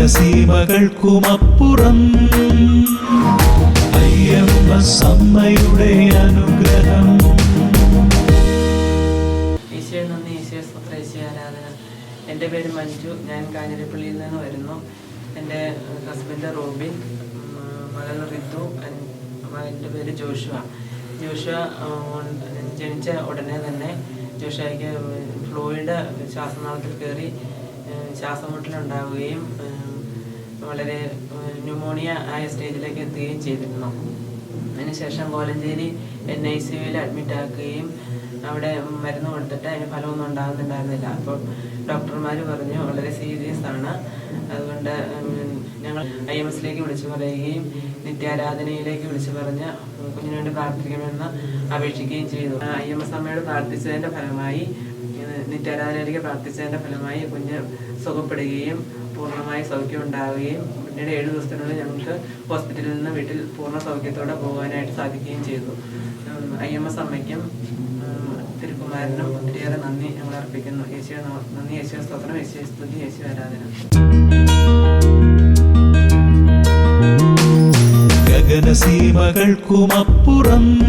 ഗഗനസീമകൾക്കുമപ്പുറം അയ്യമ്മ അനുഗ്രഹം. എന്റെ പേര് മഞ്ജു ഞാൻ കാഞ്ഞിരപ്പള്ളിയിൽ നിന്ന് വരുന്നു. എന്റെ ഹസ്ബൻഡ് റോബിൻ മകൾ റിതു മകന്റെ പേര് ജോഷുവ. ജോഷുവ ജനിച്ച ഉടനെ തന്നെ ജോഷുവയ്ക്ക് ഫ്ലൂയിഡ് ശ്വാസനാളത്തിൽ കയറി ശ്വാസമുട്ടലുണ്ടാവുകയും വളരെ ന്യൂമോണിയ ആയ സ്റ്റേജിലേക്ക് എത്തുകയും ചെയ്തിരുന്നു. അതിനുശേഷം കോലഞ്ചേരി എൻ ഐ സി യുവിൽ അഡ്മിറ്റ് ആക്കുകയും അവിടെ മരുന്ന് കൊടുത്തിട്ട് അതിന് ഫലമൊന്നും ഉണ്ടാകുന്നുണ്ടായിരുന്നില്ല. അപ്പോൾ ഡോക്ടർമാർ പറഞ്ഞു വളരെ സീരിയസ് ആണ്. അതുകൊണ്ട് ഞങ്ങൾ ഐ എം എസിലേക്ക് വിളിച്ചു പറയുകയും നിത്യാരാധനയിലേക്ക് വിളിച്ചു പറഞ്ഞ് കുഞ്ഞിനു വേണ്ടി പ്രാർത്ഥിക്കണമെന്ന് അപേക്ഷിക്കുകയും ചെയ്തു. ഐ എം എസ് അമ്മയോട് പ്രാർത്ഥിച്ചതിന്റെ ഫലമായി ഇത് നിത്യാരാധനയിലേക്ക് പ്രാർത്ഥിച്ചതിന്റെ ഫലമായി കുഞ്ഞ് സുഖപ്പെടുകയും പൂർണമായി സൗഖ്യം ഉണ്ടാവുകയും പിന്നീട് ഏഴ് ദിവസത്തിനുള്ളിൽ ഞങ്ങൾക്ക് ഹോസ്പിറ്റലിൽ നിന്ന് വീട്ടിൽ പൂർണ സൗഖ്യത്തോടെ പോകാനായിട്ട് സാധിക്കുകയും ചെയ്തു. ഐ എം എസ് അമ്മയ്ക്കും തിരുക്കുമാരനും ഒത്തിരിയേറെ നന്ദി ഞങ്ങൾ അർപ്പിക്കുന്നു. നമ- നന്ദി യേശുവെ സ്തോത്രം. യേശുവെ സ്തുതി. യേശു ആരാധന. ഗഗനസീമകൾക്കുമപ്പുറം